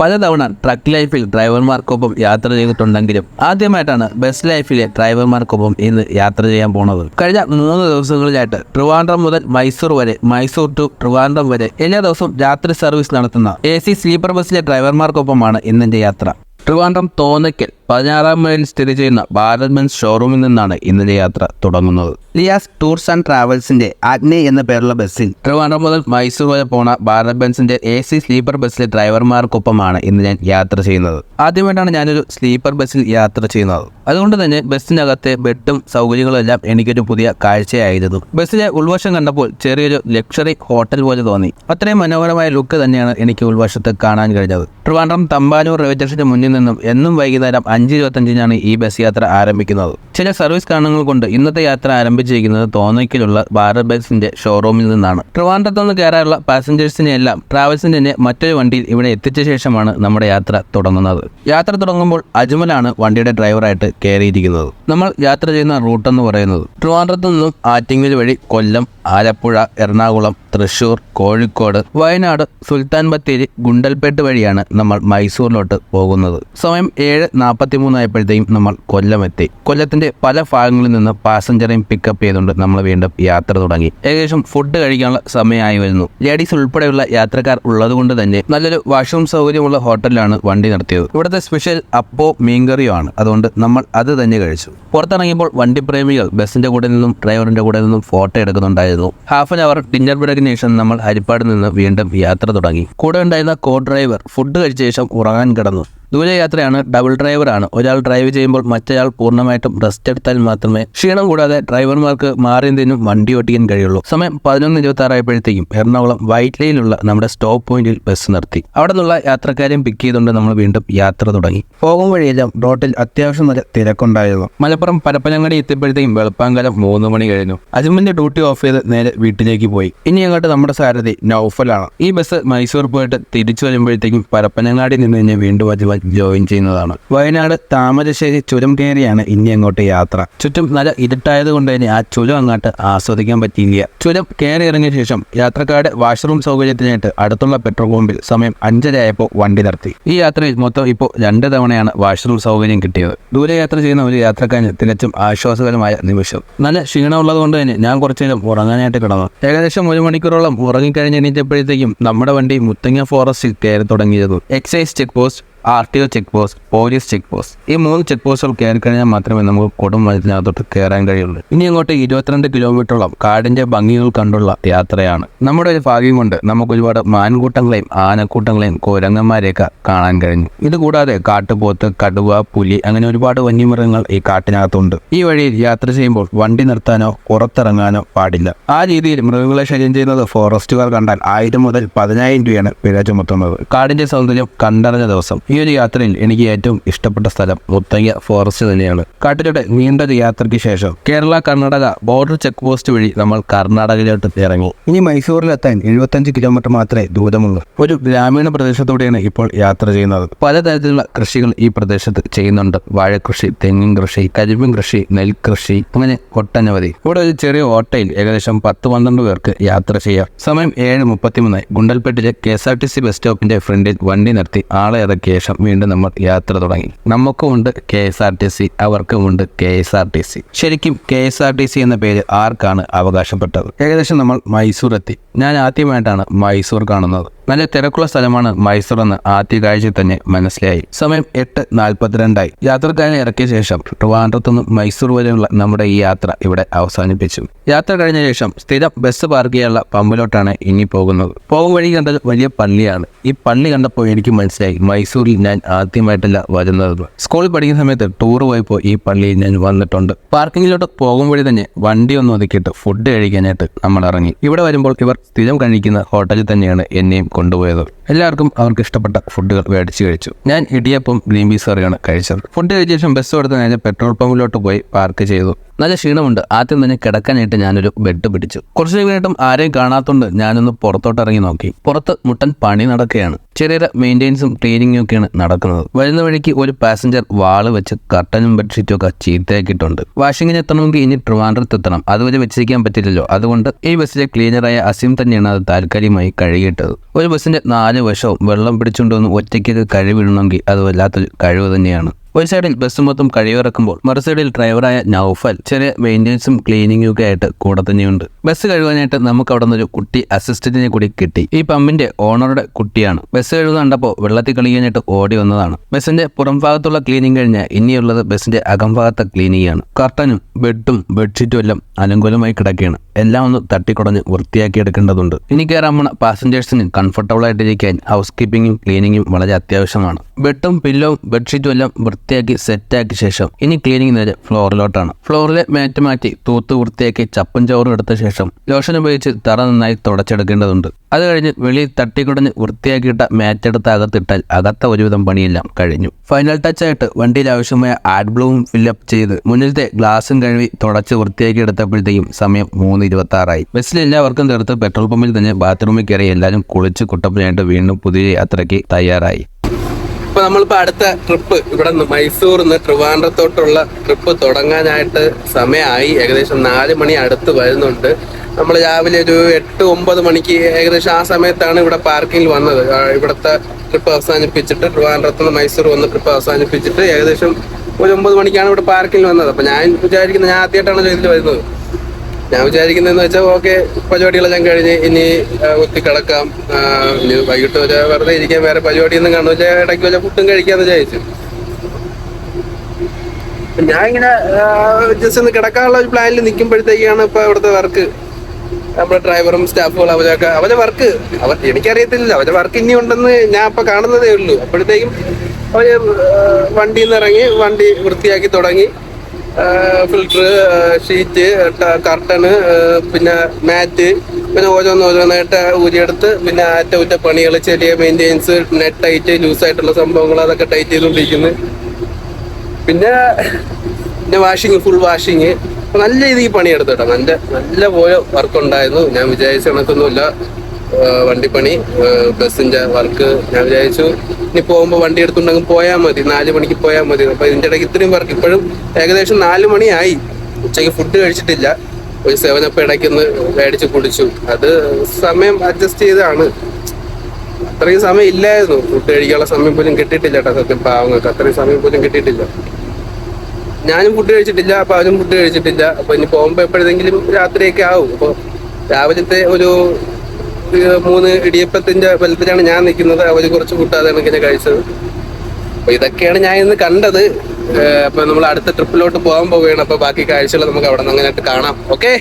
പലതവണ ട്രക്ക് ലൈഫിൽ ഡ്രൈവർമാർക്കൊപ്പം യാത്ര ചെയ്തിട്ടുണ്ടെങ്കിലും ആദ്യമായിട്ടാണ് ബസ് ലൈഫിലെ ഡ്രൈവർമാർക്കൊപ്പം ഇന്ന് യാത്ര ചെയ്യാൻ പോണത്. കഴിഞ്ഞ മൂന്ന് ദിവസങ്ങളിലായിട്ട് ട്രിവാൻഡ്രം മുതൽ മൈസൂർ വരെ മൈസൂർ ടു ട്രിവാൻഡ്രം വരെ എല്ലാ ദിവസവും രാത്രി സർവീസ് നടത്തുന്ന എ സി സ്ലീപ്പർ ബസ്സിലെ ഡ്രൈവർമാർക്കൊപ്പമാണ് ഇന്നിന്റെ യാത്ര. ട്രിവാൻഡ്രം തോന്നയ്ക്കൽ പതിനാറാം മൈലിൽ സ്ഥിതി ചെയ്യുന്ന ഭാരത് ബെൻസ് ഷോറൂമിൽ നിന്നാണ് ഇന്നലെ യാത്ര തുടങ്ങുന്നത്. ലിയാസ് ടൂർസ് ആൻഡ് ട്രാവൽസിന്റെ അഗ്നി എന്ന പേരുള്ള ബസ്സിൽ. ട്രിവാൻഡ്രം മുതൽ മൈസൂർ വരെ പോണ ഭാരത് ബെൻസിന്റെ എ സി സ്ലീപ്പർ ബസ്സിലെ ഡ്രൈവർമാർക്കൊപ്പമാണ് ഇന്ന് ഞാൻ യാത്ര ചെയ്യുന്നത്. ആദ്യമായിട്ടാണ് ഞാനൊരു സ്ലീപ്പർ ബസ്സിൽ യാത്ര ചെയ്യുന്നത്. അതുകൊണ്ട് തന്നെ ബസ്സിനകത്തെ ബെഡും സൗകര്യങ്ങളും എല്ലാം എനിക്കൊരു പുതിയ കാഴ്ചയായിരുന്നു. ബസ്സിലെ ഉൾവശം കണ്ടപ്പോൾ ചെറിയൊരു ലക്ഷറി ഹോട്ടൽ പോലെ തോന്നി. അത്രയും മനോഹരമായ ലുക്ക് തന്നെയാണ് എനിക്ക് ഉൾവശത്ത് കാണാൻ കഴിഞ്ഞത്. ട്രിവാൻഡ്രം തമ്പാനൂർ റെയിൽവേ സ്റ്റേഷന്റെ മുന്നിൽ നിന്നും എന്നും വൈകുന്നേരം അഞ്ച് ഇരുപത്തഞ്ചിനാണ് ഈ ബസ് യാത്ര ആരംഭിക്കുന്നത്. ചില സർവീസ് കാരണങ്ങൾ കൊണ്ട് ഇന്നത്തെ യാത്ര ആരംഭിച്ചിരിക്കുന്നത് തോന്നയ്ക്കിലുള്ള ഭാരത് ബസിന്റെ ഷോറൂമിൽ നിന്നാണ്. ട്രിവാൻഡ്രത്ത് നിന്ന് കയറാനുള്ള പാസഞ്ചേഴ്സിനെ എല്ലാം ട്രാവൽസിന്റെ തന്നെ മറ്റൊരു വണ്ടിയിൽ ഇവിടെ എത്തിച്ച ശേഷമാണ് നമ്മുടെ യാത്ര തുടങ്ങുന്നത്. യാത്ര തുടങ്ങുമ്പോൾ അജ്മലാണ് വണ്ടിയുടെ ഡ്രൈവറായിട്ട് കയറിയിരിക്കുന്നത്. നമ്മൾ യാത്ര ചെയ്യുന്ന റൂട്ട് എന്ന് പറയുന്നത് ട്രിവാൻഡ്രത്ത് നിന്നും ആറ്റിങ്ങൽ വഴി കൊല്ലം ആലപ്പുഴ എറണാകുളം തൃശൂർ കോഴിക്കോട് വയനാട് സുൽത്താൻ ബത്തേരി ഗുണ്ടൽപേട്ട് വഴിയാണ് നമ്മൾ മൈസൂരിലോട്ട് പോകുന്നത്. സമയം ഏഴ് നാൽപ്പത്തി മൂന്നായപ്പോഴത്തേക്കും നമ്മൾ കൊല്ലം എത്തി. കൊല്ലത്തിന്റെ പല ഭാഗങ്ങളിൽ നിന്ന് പാസഞ്ചറേയും പിക്കപ്പ് ചെയ്തുകൊണ്ട് നമ്മൾ വീണ്ടും യാത്ര തുടങ്ങി. ഏകദേശം ഫുഡ് കഴിക്കാനുള്ള സമയമായി വരുന്നു. ലേഡീസ് ഉൾപ്പെടെയുള്ള യാത്രക്കാർ ഉള്ളതുകൊണ്ട് തന്നെ നല്ലൊരു വാഷ്റൂം സൗകര്യമുള്ള ഹോട്ടലിലാണ് വണ്ടി നടത്തിയത് ഇവിടുത്തെ സ്പെഷ്യൽ അപ്പോ മീൻകറിയോ ആണ്. അതുകൊണ്ട് നമ്മൾ അത് തന്നെ കഴിച്ചു. പുറത്തിറങ്ങിയപ്പോൾ വണ്ടി പ്രേമികൾ ബസ്സിന്റെ കൂടെ നിന്നും ഡ്രൈവറിന്റെ കൂടെ നിന്നും ഫോട്ടോ എടുക്കുന്നുണ്ടായിരുന്നു. ഹാഫ് ആൻ അവർ ഡിന്നർ ബ്രേക്കിന് ശേഷം നമ്മൾ ഹരിപ്പാട് നിന്ന് വീണ്ടും യാത്ര തുടങ്ങി. കൂടെ ഉണ്ടായിരുന്ന കോ ഡ്രൈവർ ഫുഡ് കഴിച്ച ശേഷം ഉറങ്ങാൻ കിടന്നു. ദൂര യാത്രയാണ് ഡബിൾ ഡ്രൈവറാണ് ഒരാൾ ഡ്രൈവ് ചെയ്യുമ്പോൾ മറ്റേയാൾ പൂർണമായിട്ടും റെസ്റ്റ് എടുത്താൽ മാത്രമേ ക്ഷീണം കൂടാതെ ഡ്രൈവർമാർക്ക് മാറി വണ്ടി ഓട്ടിക്കാൻ കഴിയുള്ളൂ. സമയം പതിനൊന്ന് ഇരുപത്തി ആറായപ്പോഴത്തേക്കും എറണാകുളം വൈറ്റ് ലൈനിലുള്ള നമ്മുടെ സ്റ്റോപ്പ് പോയിന്റിൽ ബസ് നിർത്തി. അവിടെ നിന്നുള്ള യാത്രക്കാരെയും പിക്ക് ചെയ്തുകൊണ്ട് നമ്മൾ വീണ്ടും യാത്ര തുടങ്ങി. പോകും വഴിയെല്ലാം റോട്ടിൽ അത്യാവശ്യം നല്ല തിരക്കുണ്ടായിരുന്നു. മലപ്പുറം പരപ്പനങ്ങാടി എത്തിയപ്പോഴത്തേക്കും വെളുപ്പാങ്കാലം മൂന്ന് മണി കഴിഞ്ഞു. അജ്മലിന്റെ ഡ്യൂട്ടി ഓഫ് ചെയ്ത് നേരെ വീട്ടിലേക്ക് പോയി. ഇനി അങ്ങോട്ട് നമ്മുടെ സാരഥി നൌഫലാണ്. ഈ ബസ് മൈസൂർ പോയിട്ട് തിരിച്ചു വരുമ്പോഴത്തേക്കും പരപ്പനങ്ങാടി നിന്ന് കഴിഞ്ഞാൽ വീണ്ടും അജ്മൽ ജോയിൻ ചെയ്യുന്നതാണ്. വയനാട് താമരശ്ശേരി ചുരം കയറിയാണ് ഇനി അങ്ങോട്ട് യാത്ര. ചുറ്റും നല്ല ഇരുട്ടായത് കൊണ്ട് തന്നെ ആ ചുരം അങ്ങോട്ട് ആസ്വദിക്കാൻ പറ്റിയില്ല. ചുരം കയറി ഇറങ്ങിയ ശേഷം യാത്രക്കാരുടെ വാഷ്റൂം സൗകര്യത്തിനായിട്ട് അടുത്തുള്ള പെട്രോൾ പമ്പിൽ സമയം അഞ്ചരയായപ്പോൾ വണ്ടി നിർത്തി. ഈ യാത്രയിൽ മൊത്തം ഇപ്പോൾ രണ്ട് തവണയാണ് വാഷ്റൂം സൗകര്യം കിട്ടിയത്. ദൂരെ യാത്ര ചെയ്യുന്ന ഒരു യാത്രക്കാരന് തികച്ചും ആശ്വാസകരമായ നിമിഷം. നല്ല ക്ഷീണമുള്ളത് കൊണ്ട് തന്നെ ഞാൻ കുറച്ചു നേരം ഉറങ്ങാനായിട്ട് കിടന്നു. ഏകദേശം ഒരു മണിക്കൂറോളം ഉറങ്ങിക്കഴിഞ്ഞ് എണീറ്റപ്പോഴത്തേക്കും നമ്മുടെ വണ്ടി മുത്തങ്ങ ഫോറസ്റ്റിൽ കയറി തുടങ്ങിയിരുന്നു excise check post R T O check post police check post. ഈ മൂന്ന് ചെക്ക് പോസ്റ്റുകൾ കയറി കഴിഞ്ഞാൽ മാത്രമേ നമുക്ക് കൊടും വനത്തിനകത്തോട്ട് കയറാൻ കഴിയുള്ളൂ. ഇനി അങ്ങോട്ട് ഇരുപത്തിരണ്ട് കിലോമീറ്ററോളം കാടിന്റെ ഭംഗികൾ കണ്ടുള്ള യാത്രയാണ്. നമ്മുടെ ഒരു ഭാഗ്യം കൊണ്ട് നമുക്ക് ഒരുപാട് മാൻകൂട്ടങ്ങളെയും ആനക്കൂട്ടങ്ങളെയും കുരങ്ങന്മാരെയൊക്കെ കാണാൻ കഴിഞ്ഞു. ഇത് കൂടാതെ കാട്ടുപോത്ത് കടുവ പുലി അങ്ങനെ ഒരുപാട് വന്യമൃഗങ്ങൾ ഈ കാട്ടിനകത്തുണ്ട്. ഈ വഴിയിൽ യാത്ര ചെയ്യുമ്പോൾ വണ്ടി നിർത്താനോ പുറത്തിറങ്ങാനോ പാടില്ല. ആ രീതിയിൽ മൃഗങ്ങളെ ശല്യം ചെയ്യുന്നത് ഫോറസ്റ്റുകാർ കണ്ടാൽ ആയിരം മുതൽ പതിനായിരം രൂപയാണ് പിഴ ചുമത്തുന്നത്. കാടിന്റെ സൗന്ദര്യം കണ്ടറിഞ്ഞ ദിവസം. ഒരു യാത്രയിൽ എനിക്ക് ഏറ്റവും ഇഷ്ടപ്പെട്ട സ്ഥലം മുത്തങ്ങ ഫോറസ്റ്റ് തന്നെയാണ്. കാട്ടിലൂടെ നീണ്ട ഒരു യാത്രയ്ക്ക് ശേഷം Kerala Karnataka border check post വഴി നമ്മൾ കർണാടകയിലോട്ട് ഇറങ്ങി. ഇനി മൈസൂരിലെത്താൻ എഴുപത്തഞ്ച് കിലോമീറ്റർ മാത്രമേ ദൂരമുള്ളൂ. ഒരു ഗ്രാമീണ പ്രദേശത്തൂടെയാണ് ഇപ്പോൾ യാത്ര ചെയ്യുന്നത്. പലതരത്തിലുള്ള കൃഷികൾ ഈ പ്രദേശത്ത് ചെയ്യുന്നുണ്ട്. വാഴകൃഷി തെങ്ങിൻ കൃഷി കരിമ്പിൻ കൃഷി നെൽകൃഷി അങ്ങനെ ഒട്ടനവധി. ഇവിടെ ഒരു ചെറിയ ഓട്ടയിൽ ഏകദേശം പത്ത് പന്ത്രണ്ട് പേർക്ക് യാത്ര ചെയ്യാം. സമയം ഏഴ് മുപ്പത്തിമൂന്നായി ഗുണ്ടൽപേട്ടിലെ K S R T C bus സ്റ്റോപ്പിന്റെ ഫ്രണ്ടിൽ വണ്ടി നിർത്തി ആളെ ഇറക്കിയ ശേഷം വീണ്ടും നമ്മൾ യാത്ര തുടങ്ങി. നമുക്കുമുണ്ട് K S R T C അവർക്കുമുണ്ട് K S R T C. ശരിക്കും K S R T C എന്ന പേര് ആർക്കാണ് അവകാശപ്പെട്ടത്? ഏകദേശം നമ്മൾ മൈസൂർ എത്തി ഞാൻ ആദ്യമായിട്ടാണ് മൈസൂർ കാണുന്നത്. നല്ല തിരക്കുള്ള സ്ഥലമാണ് മൈസൂർ എന്ന് ആദ്യ കാഴ്ച തന്നെ മനസ്സിലായി. സമയം എട്ട് നാൽപ്പത്തിരണ്ടായി. യാത്രക്കാരെ ഇറക്കിയ ശേഷം ട്രിവാൻഡ്രത്തു നിന്ന് മൈസൂർ വരെയുള്ള നമ്മുടെ ഈ യാത്ര ഇവിടെ അവസാനിപ്പിച്ചു. യാത്ര കഴിഞ്ഞ ശേഷം സ്ഥിരം ബസ് പാർക്ക് ചെയ്യാനുള്ള പമ്പിലോട്ടാണ് ഇനി പോകുന്നത്. പോകും വഴി കണ്ടത് വലിയ പള്ളിയാണ്. ഈ പള്ളി കണ്ടപ്പോൾ എനിക്ക് മനസ്സിലായി മൈസൂരിൽ ഞാൻ ആദ്യമായിട്ടല്ല വരുന്നത്. സ്കൂളിൽ പഠിക്കുന്ന സമയത്ത് ടൂർ പോയപ്പോൾ ഈ പള്ളിയിൽ ഞാൻ വന്നിട്ടുണ്ട്. പാർക്കിങ്ങിലോട്ട് പോകും വഴി തന്നെ വണ്ടി ഒന്ന് ഒതുക്കിയിട്ട് ഫുഡ് കഴിക്കാനായിട്ട് നമ്മൾ ഇറങ്ങി. ഇവിടെ വരുമ്പോൾ ഇവർ സ്ഥിരം കഴിക്കുന്ന ഹോട്ടലിൽ തന്നെയാണ് എന്നെയും കൊണ്ടുപോയത്. എല്ലാവർക്കും അവർക്ക് ഇഷ്ടപ്പെട്ട ഫുഡുകൾ മേടിച്ച് കഴിച്ചു. ഞാൻ ഇടിയപ്പം ഗ്രീൻ പീസ് കറിയാണ് കഴിച്ചത്. ഫുഡ് കഴിച്ച ശേഷം ബസ് കൊടുത്ത് ഞാൻ പെട്രോൾ പമ്പിലോട്ട് പോയി പാർക്ക് ചെയ്തു. നല്ല ക്ഷീണമുണ്ട്. ആദ്യം തന്നെ കിടക്കാനായിട്ട് ഞാനൊരു ബെഡ് പിടിച്ചു. കുറച്ചു കഴിഞ്ഞിട്ടും ആരെയും കാണാത്തോണ്ട് ഞാനൊന്ന് പുറത്തോട്ട് ഇറങ്ങി നോക്കി. പുറത്ത് മുട്ടൻ പണി നടക്കുകയാണ്. ചെറിയ മെയിന്റെനൻസും ക്ലീനിങ്ങും ഒക്കെയാണ് നടക്കുന്നത്. വരുന്ന വഴിക്ക് ഒരു പാസഞ്ചർ വാൾ വെച്ച് കർട്ടനും ബെഡ്ഷീറ്റും ഒക്കെ ചീത്തയാക്കിയിട്ടുണ്ട്. വാഷിങ്ങിന് എത്തണമെങ്കിൽ ഇനി ട്രിവാൻഡ്രത്ത് എത്തണം. അതുവരെ വെച്ചിരിക്കാൻ പറ്റില്ലല്ലോ. അതുകൊണ്ട് ഈ ബസ്സിലെ ക്ലീനറായ അസീം തന്നെയാണ് അത് താൽക്കാലികമായി കഴുകിയിട്ടത്. ഒരു ബസ്സിന്റെ നാല് വശവും വെള്ളം പിടിച്ചുകൊണ്ടുവന്ന് ഒറ്റയ്ക്ക് കഴിവിടണമെങ്കിൽ അത് വല്ലാത്തൊരു കഴിവ് തന്നെയാണ്. ഒരു സൈഡിൽ ബസ് മൊത്തം കഴിവിറക്കുമ്പോൾ മറു സൈഡിൽ ഡ്രൈവറായ നൌഫൽ ചെറിയ മെയിന്റെനൻസും ക്ലീനിങ്ങും ഒക്കെ ആയിട്ട് കൂടെ തന്നെയുണ്ട്. ബസ് കഴുകാനായിട്ട് നമുക്ക് അവിടെ നിന്നൊരു കുട്ടി അസിസ്റ്റന്റിനെ കൂടി കിട്ടി. ഈ പമ്പിന്റെ ഓണറുടെ കുട്ടിയാണ്. ബസ് കഴുകുന്ന കണ്ടപ്പോൾ വെള്ളത്തിൽ കളിക്കാനായിട്ട് ഓടി വന്നതാണ്. ബസ്സിന്റെ പുറം ഭാഗത്തുള്ള ക്ലീനിങ് കഴിഞ്ഞാൽ ഇനിയുള്ളത് ബസ്സിന്റെ അകംഭാഗത്തെ ക്ലീനിങ് ആണ്. കർട്ടനും ബെഡും ബെഡ്ഷീറ്റും എല്ലാം അനുകൂലമായി കിടക്കുകയാണ്. എല്ലാം ഒന്ന് തട്ടിക്കുടഞ്ഞ് വൃത്തിയാക്കി എടുക്കേണ്ടതുണ്ട്. ഇനി കയറാൻ പോണ പാസഞ്ചേഴ്സിന് കംഫർട്ടബിൾ ആയിട്ടിരിക്കാൻ ഹൗസ് കീപ്പിങ്ങും ക്ലീനിങ്ങും വളരെ അത്യാവശ്യമാണ്. ബെഡും പില്ലോവും ബെഡ്ഷീറ്റും എല്ലാം വൃത്തിയാക്കി സെറ്റാക്കിയ ശേഷം ഇനി ക്ലീനിങ് നേരെ ഫ്ലോറിലോട്ടാണ് ഫ്ലോറിലെ മാറ്റ് മാറ്റി തൂത്ത് വൃത്തിയാക്കി ചപ്പും ചോറും എടുത്ത ശേഷം ലോഷൻ ഉപയോഗിച്ച് തറ നന്നായി തുടച്ചെടുക്കേണ്ടതുണ്ട്. അത് കഴിഞ്ഞ് വെളിയിൽ തട്ടിക്കുടഞ്ഞ് വൃത്തിയാക്കിയിട്ട മാറ്റ് എടുത്ത് അകത്തിട്ടാൽ അകത്ത ഒരുവിധം പണിയെല്ലാം കഴിഞ്ഞു. ഫൈനൽ ടച്ച് ആയിട്ട് വണ്ടിയിൽ ആവശ്യമായ ആഡ് ബ്ലൂവും ഫില്ലപ്പ് ചെയ്ത് മുന്നിലത്തെ ഗ്ലാസും കഴുകി തുടച്ച് വൃത്തിയാക്കി എടുത്തപ്പോഴത്തേക്കും സമയം മൂന്ന് ഇരുപത്തി ആറായി ബസ്സിൽ എല്ലാവർക്കും തീർത്ത് പെട്രോൾ പമ്പിൽ തന്നെ ബാത്റൂമിൽ കയറി എല്ലാവരും കുളിച്ച് കുട്ടപ്പനായിട്ട് വീണ്ടും പുതിയ യാത്രയ്ക്ക് തയ്യാറായി. ഇപ്പൊ നമ്മളിപ്പോ അടുത്ത ട്രിപ്പ് ഇവിടെ മൈസൂർ നിന്ന് ട്രിവാൻഡ്രത്തോട്ടുള്ള ട്രിപ്പ് തുടങ്ങാനായിട്ട് സമയമായി. ഏകദേശം നാല് മണി അടുത്ത് വരുന്നുണ്ട്. നമ്മൾ രാവിലെ ഒരു എട്ട് ഒമ്പത് മണിക്ക് ഏകദേശം ആ സമയത്താണ് ഇവിടെ പാർക്കിംഗിൽ വന്നത്. ഇവിടുത്തെ ട്രിപ്പ് അവസാനിപ്പിച്ചിട്ട് ട്രിവാൻഡ്രത്ത് നിന്ന് മൈസൂർ വന്ന് ട്രിപ്പ് അവസാനിപ്പിച്ചിട്ട് ഏകദേശം ഒരു ഒമ്പത് മണിക്കാണ് ഇവിടെ പാർക്കിങ്ങിൽ വന്നത്. അപ്പൊ ഞാൻ വിചാരിക്കുന്നത് ഞാൻ ആദ്യമായിട്ടാണ് ഇതിൽ വരുന്നത്. ഞാൻ വിചാരിക്കുന്നതെന്ന് വെച്ചാൽ ഓക്കെ പരിപാടികളെല്ലാം കഴിഞ്ഞ് ഇനി ഒത്തി കിടക്കാം ഇനി വൈകിട്ട് വരെ വെറുതെ ഇരിക്കാൻ വേറെ പരിപാടിയൊന്നും കാണുന്നു വെച്ചാൽ ഇടയ്ക്ക് വെച്ചാൽ ഫുഡും കഴിക്കാന്ന് വിചാരിച്ചു. ഞാൻ ഇങ്ങനെ ജസ്റ്റ് ഒന്ന് കിടക്കാനുള്ള ഒരു പ്ലാനിൽ നിൽക്കുമ്പോഴത്തേക്കാണ് ഇപ്പൊ അവിടുത്തെ വർക്ക്. നമ്മുടെ ഡ്രൈവറും സ്റ്റാഫുകളും അവരൊക്കെ അവരെ വർക്ക്. അവർ എനിക്കറിയത്തില്ല അവരെ വർക്ക് ഇനി ഉണ്ടെന്ന് ഞാൻ ഇപ്പൊ കാണുന്നതേ ഉള്ളൂ. അപ്പോഴത്തേക്കും അവർ വണ്ടിയിൽ നിന്ന് ഇറങ്ങി വണ്ടി വൃത്തിയാക്കി തുടങ്ങി. ഫിൽറ്റർ ഷീറ്റ് കർട്ടന് പിന്നെ മാറ്റ് പിന്നെ ഓരോന്ന് ഓരോന്നായിട്ട് ഊരിയെടുത്ത് പിന്നെ അറ്റകുറ്റ പണികൾ ചെറിയ മെയിന്റെനൻസ് നെറ്റ് ടൈറ്റ് ലൂസായിട്ടുള്ള സംഭവങ്ങൾ അതൊക്കെ ടൈറ്റ് ചെയ്തുകൊണ്ടിരിക്കുന്നു. പിന്നെ പിന്നെ വാഷിങ് ഫുൾ വാഷിങ് നല്ല രീതിയിൽ പണിയെടുത്തു കേട്ടോ. നല്ല നല്ല പോലെ വർക്ക് ഉണ്ടായിരുന്നു. ഞാൻ വിചാരിച്ച കണക്കൊന്നുമില്ല. വണ്ടിപ്പണി ബസ്സിന്റെ വർക്ക് ഞാൻ വിചാരിച്ചു ഇനി പോകുമ്പോൾ വണ്ടി എടുത്തുണ്ടെങ്കിൽ പോയാൽ മതി നാല് മണിക്ക് പോയാൽ മതി. അപ്പൊ ഇതിന്റെ ഇടയ്ക്ക് ഇത്രയും വർക്ക് ഇപ്പോഴും ഏകദേശം നാല് മണിയായി. ഉച്ചയ്ക്ക് ഫുഡ് കഴിച്ചിട്ടില്ല. ഒരു സെവനപ്പ് ഇടയ്ക്കൊന്ന് മേടിച്ച് കുടിച്ചു. അത് സമയം അഡ്ജസ്റ്റ് ചെയ്താണ്. അത്രയും സമയം ഇല്ലായിരുന്നു. ഫുഡ് കഴിക്കാനുള്ള സമയം പോലും കിട്ടിയിട്ടില്ല കേട്ടോ. സത്യം പാവങ്ങൾക്ക് അത്രയും സമയം പോലും കിട്ടിയിട്ടില്ല. ഞാനും ഫുഡ് കഴിച്ചിട്ടില്ല അപ്പൊ അവനും ഫുഡ് കഴിച്ചിട്ടില്ല. അപ്പൊ ഇനി പോകുമ്പോ എപ്പോഴെങ്കിലും രാത്രിയൊക്കെ ആവും. അപ്പൊ രാവിലത്തെ ഒരു മൂന്ന് ഇടിയപ്പത്തിന്റെ ബലത്തിലാണ് ഞാൻ നിൽക്കുന്നത്. അവർ കുറച്ച് കൂട്ടാതെയാണ് ഇങ്ങനെ കഴിച്ചത്. അപ്പൊ ഇതൊക്കെയാണ് ഞാൻ ഇന്ന് കണ്ടത്. അപ്പൊ നമ്മൾ അടുത്ത ട്രിപ്പിലോട്ട് പോകാൻ പോവുകയാണ്. അപ്പൊ ബാക്കി കാഴ്ചകൾ നമുക്ക് അവിടെ നിന്ന് അങ്ങനെ കാണാം. ഓക്കെ?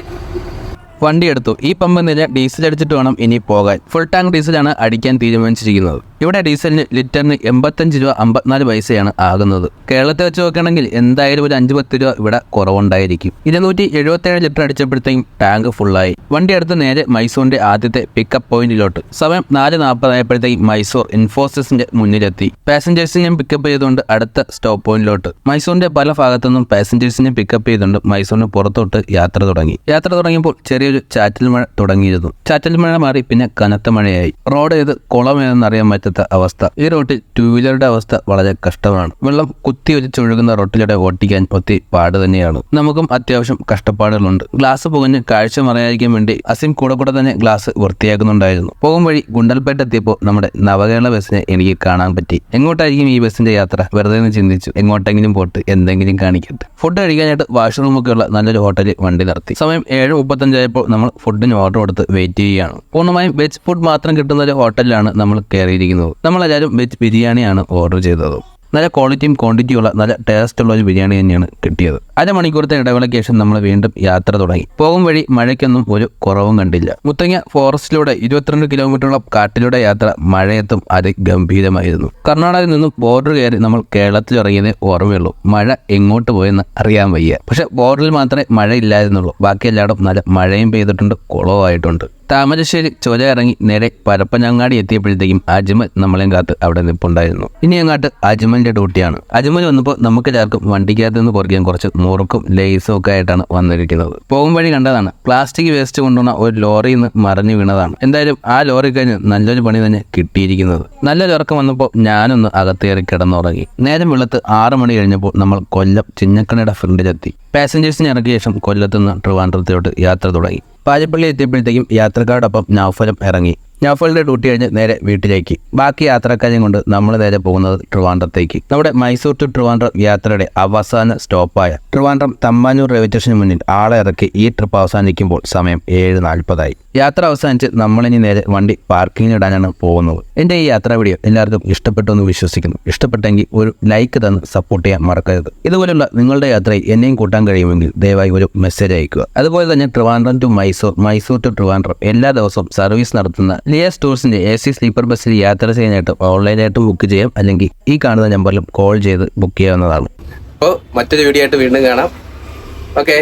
വണ്ടി എടുത്തു. ഈ പമ്പ് നില ഡീസൽ അടിച്ചിട്ട് വേണം ഇനി പോകാൻ. ഫുൾ ടാങ്ക് ഡീസലാണ് അടിക്കാൻ തീരുമാനിച്ചിരിക്കുന്നത്. ഇവിടെ ഡീസലിന് ലിറ്ററിന് എൺപത്തഞ്ച് രൂപ അമ്പത്തിനാല് പൈസയാണ് ആകുന്നത്. കേരളത്തെ വെച്ച് നോക്കുകയാണെങ്കിൽ എന്തായാലും ഒരു അഞ്ച് പത്ത് രൂപ ഇവിടെ കുറവുണ്ടായിരിക്കും. ഇരുന്നൂറ്റി എഴുപത്തേഴ് ലിറ്റർ അടിച്ചപ്പോഴത്തേക്കും ടാങ്ക് ഫുള്ളായി. വണ്ടി അടുത്ത് നേരെ മൈസൂറിന്റെ ആദ്യത്തെ പിക്കപ്പ് പോയിന്റിലോട്ട് സമയം നാല് നാൽപ്പതായപ്പോഴത്തേക്കും മൈസൂർ ഇൻഫോസിസിന്റെ മുന്നിലെത്തി. പാസഞ്ചേഴ്സിനെയും പിക്കപ്പ് ചെയ്തുകൊണ്ട് അടുത്ത സ്റ്റോപ്പ് പോയിന്റിലോട്ട് മൈസൂറിന്റെ പല ഭാഗത്തുനിന്നും പാസഞ്ചേഴ്സിനെ പിക്കപ്പ് ചെയ്തുകൊണ്ട് മൈസൂരിന് പുറത്തോട്ട് യാത്ര തുടങ്ങി. യാത്ര തുടങ്ങിയപ്പോൾ ചെറിയൊരു ചാറ്റൽ മഴ തുടങ്ങിയിരുന്നു. ചാറ്റൽ മഴ മാറി പിന്നെ കനത്ത മഴയായി. റോഡ് ഏത് കുളം ഏതെന്നറിയാൻ പറ്റാത്ത അവസ്ഥ. ഈ റോട്ടിൽ ടൂ വീലറുടെ അവസ്ഥ വളരെ കഷ്ടമാണ്. വെള്ളം കുത്തി വെച്ച് ഒഴുകുന്ന റോട്ടിലൂടെ ഓട്ടിക്കാൻ ഒത്തിരി പാട് തന്നെയാണ്. നമുക്കും അത്യാവശ്യം കഷ്ടപ്പാടുകളുണ്ട്. ഗ്ലാസ് പുകഞ്ഞ് കാഴ്ച മറയായിരിക്കാൻ വേണ്ടി അസിം കൂടെ കൂടെ തന്നെ ഗ്ലാസ് വൃത്തിയാക്കുന്നുണ്ടായിരുന്നു. പോകും വഴി ഗുണ്ടൽപേട്ട എത്തിയപ്പോൾ നമ്മുടെ നവകേരള ബസ്സിനെ എനിക്ക് കാണാൻ പറ്റി. എങ്ങോട്ടായിരിക്കും ഈ ബസ്സിന്റെ യാത്ര? വെറുതെ എന്ന് ചിന്തിച്ചു. എങ്ങോട്ടെങ്കിലും പോട്ട് എന്തെങ്കിലും കാണിക്കട്ടെ. ഫുഡ് കഴിക്കാനായിട്ട് വാഷ്റൂമൊക്കെ ഉള്ള നല്ലൊരു ഹോട്ടലിൽ വണ്ടി നിർത്തി. സമയം ഏഴ് മുപ്പത്തഞ്ചായപ്പോൾ നമ്മൾ ഫുഡിന് ഓർഡർ കൊടുത്ത് വെയിറ്റ് ചെയ്യുകയാണ്. പൂർണമായും വെജ് ഫുഡ് മാത്രം കിട്ടുന്ന ഒരു ഹോട്ടലിലാണ് നമ്മൾ കയറിയിരിക്കുന്നത്. നമ്മളെല്ലാവരും വെജ് ബിരിയാണിയാണ് ഓർഡർ ചെയ്തത്. നല്ല ക്വാളിറ്റിയും ക്വാണ്ടിറ്റിയും ഉള്ള നല്ല ടേസ്റ്റ് ഉള്ള ഒരു ബിരിയാണി തന്നെയാണ് കിട്ടിയത്. അരമണിക്കൂറത്തെ ഇടവേളയ്ക്ക് ശേഷം നമ്മൾ വീണ്ടും യാത്ര തുടങ്ങി. പോകും വഴി മഴയ്ക്കൊന്നും ഒരു കുറവും കണ്ടില്ല. മുത്തങ്ങ ഫോറസ്റ്റിലൂടെ ഇരുപത്തിരണ്ട് കിലോമീറ്ററോളം കാട്ടിലൂടെ യാത്ര മഴയത്തും അതിഗംഭീരമായിരുന്നു. കർണാടകയിൽ നിന്നും ബോർഡർ കയറി നമ്മൾ കേരളത്തിൽ ഇറങ്ങിയതേ ഓർമ്മയുള്ളൂ. മഴ എങ്ങോട്ട് പോയെന്ന് അറിയാൻ വയ്യ. പക്ഷെ ബോർഡറിൽ മാത്രമേ മഴ ഇല്ലായിരുന്നുള്ളൂ ബാക്കി എല്ലായിടും നല്ല മഴയും പെയ്തിട്ടുണ്ട് കുളവുമായിട്ടുണ്ട്. താമരശ്ശേരി ചുര ഇറങ്ങി നേരെ പരപ്പനങ്ങാടി എത്തിയപ്പോഴത്തേക്കും അജ്മൽ നമ്മളെയും കാത്ത് അവിടെ നിൽപ്പുണ്ടായിരുന്നു ഇനി അങ്ങാട്ട് അജ്മലിന്റെ ഡ്യൂട്ടിയാണ്. അജ്മൽ വന്നപ്പോൾ നമുക്ക് എല്ലാവർക്കും വണ്ടിക്കകത്ത് നിന്ന് കുറയ്ക്കാൻ കുറച്ച് മുറുക്കും ലേസും ഒക്കെ ആയിട്ടാണ് വന്നിരിക്കുന്നത്. പോകും വഴി കണ്ടതാണ്. പ്ലാസ്റ്റിക് വേസ്റ്റ് കൊണ്ടുവന്ന ഒരു ലോറിയിൽ നിന്ന് മറിഞ്ഞു വീണതാണ്. എന്തായാലും ആ ലോറി കഴിഞ്ഞ് നല്ലൊരു പണി തന്നെ കിട്ടിയിരിക്കുന്നത്. നല്ലൊരു ഉറക്കം വന്നപ്പോൾ ഞാനൊന്ന് അകത്തേറി കിടന്നുറങ്ങി. നേരം വെള്ളത്ത് ആറ് മണി കഴിഞ്ഞപ്പോൾ നമ്മൾ കൊല്ലം ചിന്നക്കണയുടെ ഫ്രണ്ടിലെത്തി പാസഞ്ചേഴ്സിനെ ഇറക്കിയ ശേഷം കൊല്ലത്തുനിന്ന് ട്രിവാൻഡ്രത്തിലോട്ട് യാത്ര തുടങ്ങി. പാലപ്പള്ളി എത്തിയപ്പോഴത്തേക്കും യാത്രക്കാരോടൊപ്പം നൗഫലം ഇറങ്ങി. നൗഫലിന്റെ ഡ്യൂട്ടി കഴിഞ്ഞ് നേരെ വീട്ടിലേക്ക്. ബാക്കി യാത്രക്കാരെയും കൊണ്ട് നമ്മൾ നേരെ പോകുന്നത് ട്രിവാൻഡ്രത്തേക്ക്. നമ്മുടെ മൈസൂർ ടു ട്രിവാൻഡ്രം യാത്രയുടെ അവസാന സ്റ്റോപ്പായ ട്രിവാൻഡ്രം തമ്പാനൂർ റെയിൽവേ സ്റ്റേഷന് മുന്നിൽ ആളെ ഇറക്കി ഈ ട്രിപ്പ് അവസാനിക്കുമ്പോൾ സമയം ഏഴ് നാൽപ്പതായി. യാത്ര അവസാനിച്ച് നമ്മളിനി നേരെ വണ്ടി പാർക്കിംഗിൽ ഇടാനാണ് പോകുന്നത്. എന്റെ ഈ യാത്രാ വീഡിയോ എല്ലാവർക്കും ഇഷ്ടപ്പെട്ടു എന്ന് വിശ്വസിക്കുന്നു. ഇഷ്ടപ്പെട്ടെങ്കിൽ ഒരു ലൈക്ക് തന്ന് സപ്പോർട്ട് ചെയ്യാൻ മറക്കരുത്. ഇതുപോലുള്ള നിങ്ങളുടെ യാത്രയിൽ എന്നെയും കൂട്ടാൻ കഴിയുമെങ്കിൽ ദയവായി ഒരു മെസ്സേജ് അയക്കുക അതുപോലെ തന്നെ ട്രിവാൻഡ്രം ടു മൈസൂർ മൈസൂർ ടു ട്രിവാൻഡ്രം എല്ലാ ദിവസവും സർവീസ് നടത്തുന്ന ലിയസ് സ്റ്റോഴ്സിന്റെ എ സി സ്ലീപ്പർ ബസ്സിൽ യാത്ര ചെയ്യാനായിട്ട് ഓൺലൈനായിട്ട് ബുക്ക് ചെയ്യാം. അല്ലെങ്കിൽ ഈ കാണുന്ന നമ്പറിലും കോൾ ചെയ്ത് ബുക്ക് ചെയ്യാവുന്നതാണ്. അപ്പോൾ മറ്റൊരു വീഡിയോ ആയിട്ട് വീണ്ടും കാണാം. ഓക്കെ